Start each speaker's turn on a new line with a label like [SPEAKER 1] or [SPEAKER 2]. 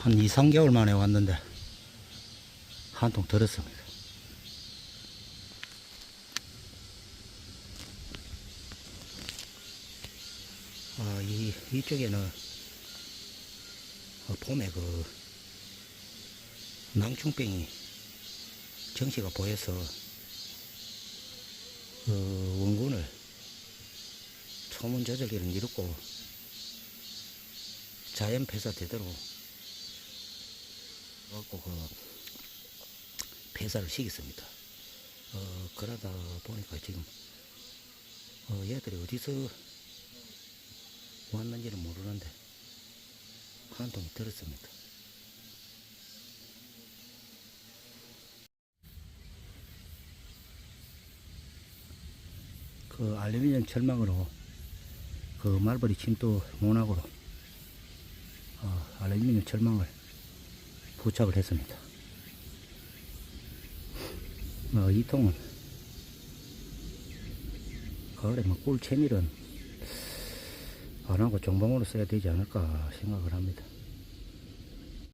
[SPEAKER 1] 한 2, 3개월 만에 왔는데 한 통 들었습니다. 아, 이, 이쪽에는 어, 봄에 그 낭충병이 정시가 보여서 그 원군을 초문 조절기를 이루고 자연 폐사 되도록 갖고 그 폐사를 시켰습니다. 어, 그러다 보니까 지금 어, 얘들이 어디서 왔는지는 모르는데 한 통이 들었습니다. 그 알루미늄 철망으로 그 말벌이 침도 모락으로 어, 알루미늄 철망을 부착을 했습니다. 어, 이 통은 가을에 뭐 꿀채밀은 안 하고 정방으로 써야 되지 않을까 생각을 합니다.